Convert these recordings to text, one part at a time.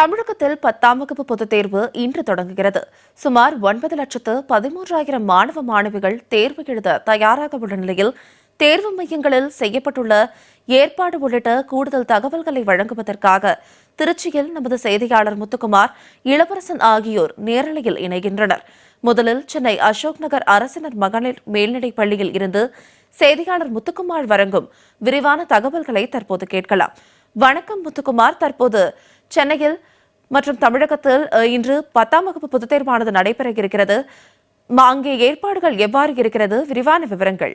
தமிழகத்தில் பத்தாம் வகுப்பு பொதுத் தேர்வு இன்று தொடங்குகிறது. சுமார் ஒன்பது லட்சத்து பதிமூன்றாயிரம் மாணவ மாணவிகள் தேர்வு எழுத தயாராக உள்ள நிலையில் தேர்வு மையங்களில் செய்யப்பட்டுள்ள ஏற்பாடு உள்ளிட்ட கூடுதல் தகவல்களை வழங்குவதற்காக திருச்சியில் நமது செய்தியாளர் முத்துக்குமார் இளவரசன் ஆகியோர் நேரலையில் இணைகின்றனர். முதலில் சென்னை அசோக் நகர் அரசினர் மகளிர் மேல்நிலைப் பள்ளியில் இருந்து செய்தியாளர் முத்துக்குமார் வழங்கும் விரிவான தகவல்களை தற்போது கேட்கலாம். வணக்கம் முத்துக்குமார். தற்போது சென்னையில் மற்றும் தமிழகத்தில் இன்று பத்தாம் வகுப்பு பொதுத் தேர்வானது நடைபெற இருக்கிறது. அங்கே ஏற்பாடுகள் எவ்வாறு இருக்கிறது? விரிவான விவரங்கள்.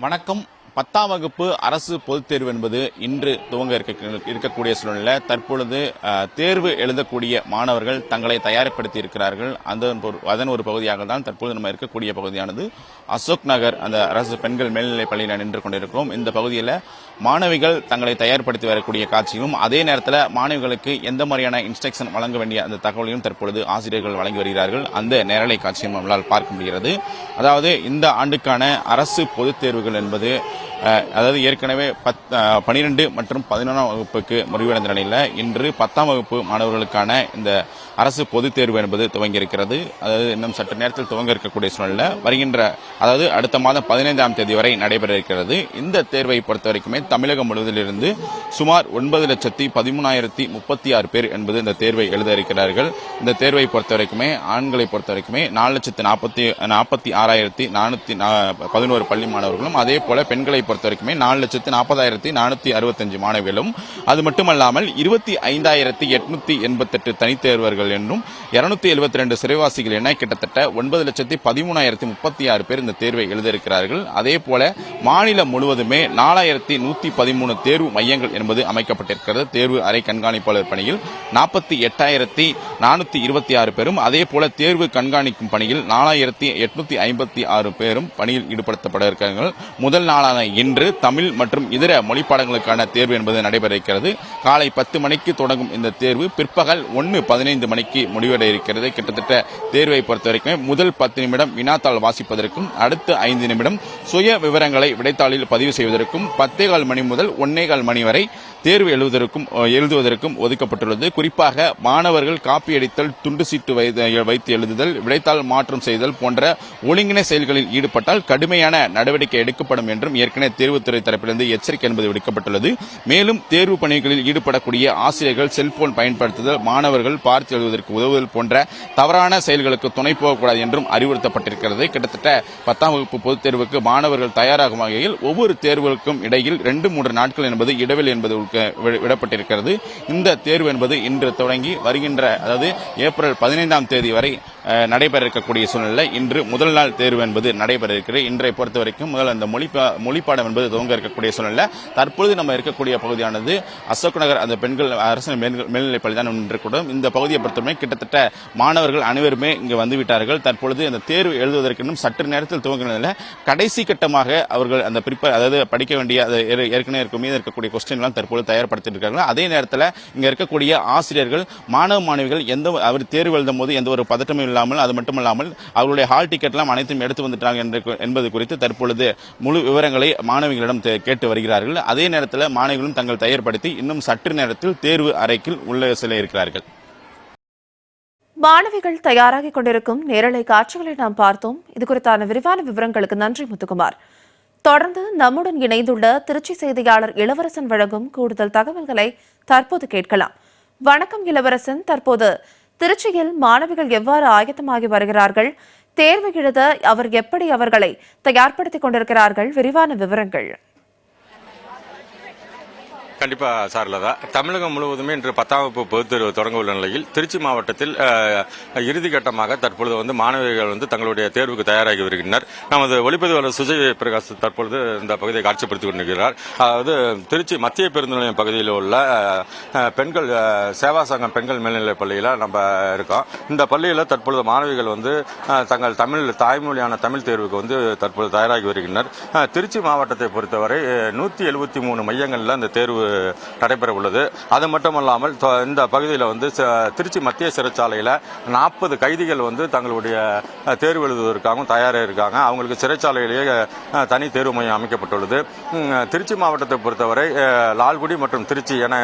வணக்கம். பத்தாம் வகுப்பு அரசு பொதுத் தேர்வு என்பது இன்று துவங்க இருக்க- இருக்கக்கூடிய சூழ்நிலையில் தற்பொழுது தேர்வு எழுதக்கூடிய மாணவர்கள் தங்களை தயார்படுத்தி இருக்கிறார்கள். அந்த ஒரு- அதன் ஒரு பகுதியாக தான் தற்பொழுது நம்ம இருக்கக்கூடிய பகுதியானது. அசோக் நகர் அந்த அரசு பெண்கள் மேல்நிலைப் பள்ளியில் நின்று கொண்டிருக்கிறோம். இந்த பகுதியில் மாணவிகள் தங்களை தயார்படுத்தி வரக்கூடிய காட்சியும் அதே நேரத்தில் மாணவிகளுக்கு எந்த மாதிரியான இன்ஸ்ட்ரக்ஷன் வழங்க வேண்டிய அந்த தகவலையும் தற்பொழுது ஆசிரியர்கள் வழங்கி வருகிறார்கள். அந்த நேரலை காட்சியும் நம்மளால் பார்க்க முடிகிறது. அதாவது இந்த ஆண்டுக்கான அரசு பொதுத் தேர்வுகள் என்பது அதாவது ஏற்கனவே பத் பனிரெண்டு மற்றும் பதினொன்றாம் வகுப்புக்கு முடிவடைந்த நிலையில் இன்று பத்தாம் வகுப்பு மாணவர்களுக்கான இந்த அரசு பொதுத் தேர்வு என்பது துவங்கியிருக்கிறது. அதாவது இன்னும் சற்று நேரத்தில் துவங்க இருக்கக்கூடிய சூழ்நிலை வருகின்ற அதாவது அடுத்த மாதம் பதினைந்தாம் தேதி வரை நடைபெற இருக்கிறது. இந்த தேர்வை பொறுத்த வரைக்குமே தமிழகம் முழுவதிலிருந்து சுமார் ஒன்பது லட்சத்தி பதிமூணாயிரத்தி முப்பத்தி ஆறு பேர் என்பது இந்த தேர்வை எழுத இருக்கிறார்கள். இந்த தேர்வை பொறுத்த வரைக்குமே ஆண்களை பொறுத்த வரைக்குமே நாலு லட்சத்தி நாற்பத்தி நாற்பத்தி ஆறாயிரத்தி நானூத்தி பதினோரு பள்ளி மாணவர்களும் அதே போல பெண்களை பொறுத்த வரைக்குமே நாலு லட்சத்தி நாற்பதாயிரத்தி நானூத்தி அறுபத்தஞ்சு மாணவிகளும் அது மட்டுமல்லாமல் இருபத்தி ஐந்தாயிரத்தி எட்நூத்தி எண்பத்தெட்டு தனித்தேர்வர்கள் என்றும் இருநூத்தி எழுபத்தி ரெண்டு சிறைவாசிகள் என கிட்டத்தட்ட ஒன்பது லட்சத்தி பதிமூணாயிரத்தி முப்பத்தி ஆறு பேர் இந்த தேர்வை எழுதியிருக்கிறார்கள். அதே போல மாநிலம் முழுவதுமே நாலாயிரத்தி நூத்தி பதிமூணு தேர்வு மையங்கள் என்பது அமைக்கப்பட்டிருக்கிறது. தேர்வு அறை கண்காணிப்பாளர் பணியில் நாற்பத்தி எட்டாயிரத்தி நானூத்தி இருபத்தி ஆறு பேரும் அதே போல தேர்வு கண்காணிக்கும் பணியில் நாலாயிரத்தி எட்நூத்தி ஐம்பத்தி ஆறு பேரும் பணியில் ஈடுபடுத்தப்பட இருக்கிறார்கள் முதல் நாளான இன்று தமிழ் மற்றும் இதர மொழிப்பாடங்களுக்கான தேர்வு என்பது நடைபெற இருக்கிறது காலை பத்து மணிக்கு தொடங்கும் இந்த தேர்வு பிற்பகல் ஒன்று பதினைந்து மணிக்கு முடிவடைய இருக்கிறது. கிட்டத்தட்ட தேர்வை பொறுத்த வரைக்கும் முதல் பத்து நிமிடம் வினாத்தாள் வாசிப்பதற்கும் அடுத்த ஐந்து நிமிடம் சுய விவரங்களை விடைத்தாளில் பதிவு செய்வதற்கும் பத்தேகால் மணி முதல் ஒன்னேகால் மணி வரை தேர்வு எழுதுவதற்கும் எழுதுவதற்கும் ஒதுக்கப்பட்டுள்ளது. குறிப்பாக மாணவர்கள் காப்பி அடித்தல் துண்டு சீட்டு வைத்து- வைத்து எழுதுதல் விடைத்தாள் மாற்றம் செய்தல் போன்ற ஒழுங்கின செயல்களில் ஈடுபட்டால் கடுமையான நடவடிக்கை எடுக்கப்படும் என்றும் ஏற்கனவே தேர்வுத்துறை தரப்பிலிருந்து எச்சரிக்கை என்பது விடுக்கப்பட்டுள்ளது. மேலும் தேர்வு பணிகளில் ஈடுபடக்கூடிய ஆசிரியர்கள் செல்போன் பயன்படுத்துதல் மாணவர்கள் பார்த்து எழுதுவதற்கு உதவுதல் போன்ற தவறான செயல்களுக்கு துணை போகக்கூடாது என்றும் அறிவுறுத்தப்பட்டிருக்கிறது. கிட்டத்தட்ட பத்தாம் வகுப்பு பொதுத் தேர்வுக்கு மாணவர்கள் தயாராகும் வகையில் ஒவ்வொரு தேர்வுகளுக்கும் இடையில் ரெண்டு மூன்று நாட்கள் என்பது இடைவெளி என்பது விடப்பட்டிருக்கிறது. இந்த தேர்வு என்பது இன்று தொடங்கி வருகின்ற அதாவது ஏப்ரல் பதினைந்தாம் தேதி வரை நடைபெற இருக்கக்கூடிய சூழ்நிலை இன்று முதல் நாள் தேர்வு என்பது நடைபெற இருக்கிறது இன்றை பொறுத்த வரைக்கும் முதல் அந்த மொழி மொழிப்பாடம் என்பது துவங்க இருக்கக்கூடிய சூழ்நிலை தற்பொழுது நம்ம இருக்கக்கூடிய பகுதியானது அசோக் நகர் அந்த பெண்கள் அரசு மேல்நிலை- மேல்நிலைப் பள்ளி தான் இந்த பகுதியை பொறுத்தவரை கிட்டத்தட்ட மாணவர்கள் அனைவருமே இங்கு வந்து விட்டார்கள் தற்பொழுது அந்த தேர்வு எழுதுவதற்கு இன்னும் சற்று நேரத்தில் துவங்கின கடைசி கட்டமாக அவர்கள் அந்த ப்ரிப்பேர் அதாவது படிக்க வேண்டிய ஏற்கனவே இருக்கும் மீது இருக்கக்கூடிய கொஸ்டின்லாம் குழு தயார்படுத்திட்டு இருக்காங்க. அதே நேரத்தில் இங்கே இருக்கக்கூடிய ஆசிரியர்கள் மாணவ மாணவிகள் எந்த அவர் தேர்வு எழுதும் போது எந்த ஒரு பதட்டமும் இல்லாமல் அது மட்டுமல்லாமல் அவருடைய ஹால் டிக்கெட்லாம் அனைத்தும் எடுத்து வந்துட்டாங்க என்பது குறித்து தற்பொழுது முழு விவரங்களை மாணவிகளிடம் கேட்டு வருகிறார்கள். அதே நேரத்தில் மாணவிகளும் தங்கள் தயார்படுத்தி இன்னும் சற்று நேரத்தில் தேர்வு அறைக்குள் உள்ள சில இருக்கிறார்கள். மாணவிகள் தயாராகிக் கொண்டிருக்கும் நேரலை காட்சிகளை நாம் பார்த்தோம். இது குறித்தான விரிவான விவரங்களுக்கு நன்றி முத்துக்குமார். தொடர்ந்து நம்முடன் இணைந்துள்ள திருச்சி செய்தியாளர் இளவரசன் வழங்கும் கூடுதல் தகவல்களை தற்போது கேட்கலாம். வணக்கம் இளவரசன். தற்போது திருச்சியில் மாணவிகள் எவ்வாறு ஆயத்தமாகி வருகிறார்கள்? தேர்வு எழுத அவர் எப்படி அவர்களை தயார்படுத்திக் கொண்டிருக்கிறார்கள்? விரிவான விவரங்கள். கண்டிப்பா சார்லதா தமிழகம் முழுவதுமே இன்று பத்தாம் வகுப்பு பொதுத்தேர்வு தொடங்க உள்ள நிலையில் திருச்சி மாவட்டத்தில் இறுதிக்கட்டமாக தற்பொழுது வந்து மாணவிகள் வந்து தங்களுடைய தேர்வுக்கு தயாராகி வருகின்றனர். நமது ஒளிப்பதிவாளர் சுஜய் பிரகாஷ் தற்பொழுது இந்த பகுதியை காட்சிப்படுத்திக் கொண்டிருக்கிறார். அதாவது திருச்சி மத்திய பேருந்து நிலையம் பகுதியில் உள்ள பெண்கள் சேவா சங்கம் பெண்கள் மேல்நிலைப் பள்ளியில் நம்ம இருக்கோம். இந்த பள்ளியில் தற்பொழுது மாணவிகள் வந்து தங்கள் தமிழ் தாய்மொழியான தமிழ் தேர்வுக்கு வந்து தற்பொழுது தயாராகி வருகின்றனர். திருச்சி மாவட்டத்தை பொறுத்தவரை நூற்றி எழுபத்தி மூணு மையங்களில் அந்த தேர்வு நடைபெற உள்ளது அது மட்டுமல்லாமல் இந்த பகுதியில் வந்து திருச்சி மத்திய சிறைச்சாலையில் நாற்பது கைதிகள் வந்து தங்களுடைய தேர்வு எழுதுவதற்காகவும் தயாராக இருக்காங்க. அவங்களுக்கு சிறைச்சாலையிலேயே தனி தேர்வு மையம் அமைக்கப்பட்டுள்ளது. திருச்சி மாவட்டத்தை பொறுத்தவரை லால்குடி மற்றும் திருச்சி என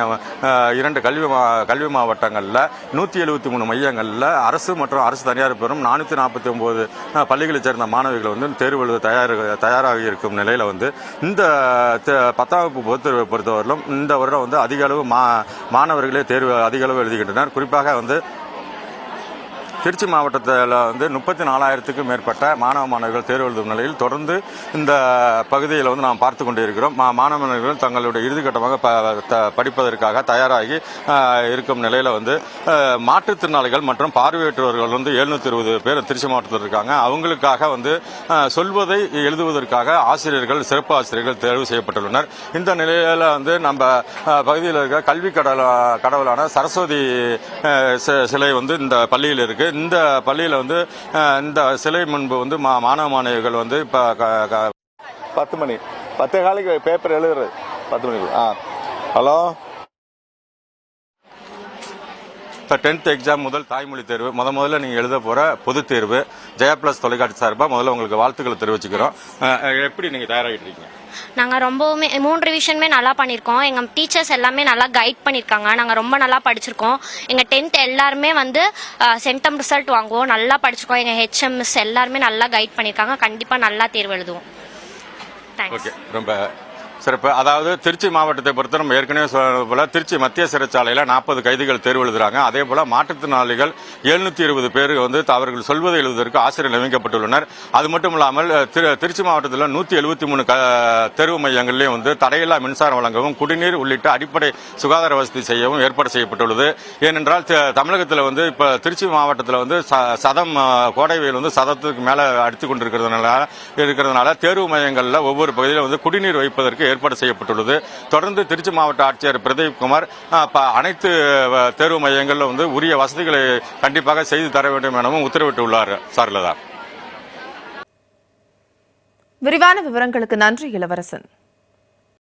இரண்டு கல்வி மா கல்வி மாவட்டங்களில் நூற்றி எழுபத்தி மூணு மையங்களில் அரசு மற்றும் அரசு தனியார் பெறும் நானூற்றி நாற்பத்தி ஒம்பது பள்ளிகளைச் சேர்ந்த மாணவிகள் வந்து தேர்வு எழுத தயார் தயாராக இருக்கும் நிலையில் வந்து இந்த பத்தாம் வகுப்பு பொறுத்தவரையிலும் இந்த வருடம் வந்து அதிக அளவு மா மாணவர்களே தேர்வு அதிக அளவு எழுதுகின்றனர். குறிப்பாக வந்து திருச்சி மாவட்டத்தில் வந்து முப்பத்தி நாலாயிரத்துக்கும் மேற்பட்ட மாணவ மாணவர்கள் தேர்வு எழுதும் நிலையில் தொடர்ந்து இந்த பகுதியில் வந்து நாம் பார்த்து கொண்டே இருக்கிறோம் மா- மாணவர்கள் தங்களுடைய இறுதிக்கட்டமாக ப- த- படிப்பதற்காக தயாராகி இருக்கும் நிலையில் வந்து மாற்றுத்திறனாளிகள் மற்றும் பார்வையற்றவர்கள் வந்து எழுநூத்தி இருபது பேர் திருச்சி மாவட்டத்தில் இருக்காங்க. அவங்களுக்காக வந்து சொல்வதை எழுதுவதற்காக ஆசிரியர்கள் சிறப்பு ஆசிரியர்கள் தேர்வு செய்யப்பட்டுள்ளனர். இந்த நிலையில் வந்து நம்ம பகுதியில் இருக்க கல்வி கடவுளான சரஸ்வதி சிலை வந்து இந்த பள்ளியில் இருக்கு. இந்த பள்ளியில் வந்து இந்த சிலை முன்பு வந்து மா- மாணவ மாணவிகள் வந்து இப்போ பத்து மணி. பத்தே காலைக்கு பேப்பர் எழுதுறது. பத்து மணிக்கு. ஆ. ஹலோ? இப்போ டென்த் எக்ஸாம் முதல் தாய்மொழி தேர்வு. முத முதல்ல நீங்கள் எழுத போகிற பொதுத் தேர்வு. ஜெயா பிளஸ் தொலைக்காட்சி சார்பாக முதல்ல உங்களுக்கு வாழ்த்துக்களை தெரிவிச்சுக்கிறோம். எப்படி நீங்கள் தயாராகிட்டு இருக்கீங்க நாங்கள் ரொம்பவுமே மூணு ரிவிஷனுமே நல்லா பண்ணியிருக்கோம் எங்கள் டீச்சர்ஸ் எல்லாமே நல்லா கைட் பண்ணியிருக்காங்க நாங்கள் ரொம்ப நல்லா படிச்சிருக்கோம். எங்கள் டென்த் எல்லாருமே வந்து சென்டம் ரிசல்ட் வாங்குவோம். நல்லா படிச்சிருக்கோம். எங்கள் ஹெச்எம்எஸ் எல்லாருமே நல்லா கைட் பண்ணியிருக்காங்க கண்டிப்பாக நல்லா தேர்வு எழுதுவோம். Thanks okay. ரொம்ப சிறப்பு. அதாவது திருச்சி மாவட்டத்தை பொறுத்த நம்ம ஏற்கனவே சொன்னது போல திருச்சி மத்திய சிறைச்சாலையில் நாற்பது கைதிகள் தேர்வு எழுதுறாங்க. அதே போல மாற்றுத்திறனாளிகள் எழுநூத்தி இருபது பேர் வந்து அவர்கள் சொல்வதை எழுதுவதற்கு ஆசிரியர் நியமிக்கப்பட்டுள்ளனர். அது மட்டும் இல்லாமல் திரு- திருச்சி மாவட்டத்தில் நூற்றி எழுபத்தி மூணு தேர்வு மையங்கள்லையும் வந்து தடையில்லா மின்சாரம் வழங்கவும் குடிநீர் உள்ளிட்ட அடிப்படை சுகாதார வசதி செய்யவும் ஏற்பாடு செய்யப்பட்டுள்ளது. ஏனென்றால் தமிழகத்தில் வந்து இப்ப திருச்சி மாவட்டத்தில் வந்து ச- சதம் கோடை வெயில் வந்து சதத்துக்கு மேலே அடித்துக் கொண்டிருக்கிறதுனால இருக்கிறதுனால தேர்வு மையங்களில் ஒவ்வொரு பகுதியிலும் வந்து குடிநீர் வைப்பதற்கு ஏற்பாடு செய்யப்பட்டுள்ளது. தொடர்ந்து திருச்சி மாவட்ட ஆட்சியர் பிரதீப் குமார் அனைத்து தேர்வு மையங்களில் வந்து உரிய வசதிகளை கண்டிப்பாக செய்து தர வேண்டும் எனவும் உத்தரவிட்டுள்ளார் சார்லதா. விரிவான விவரங்களுக்கு நன்றி இளவரசன்.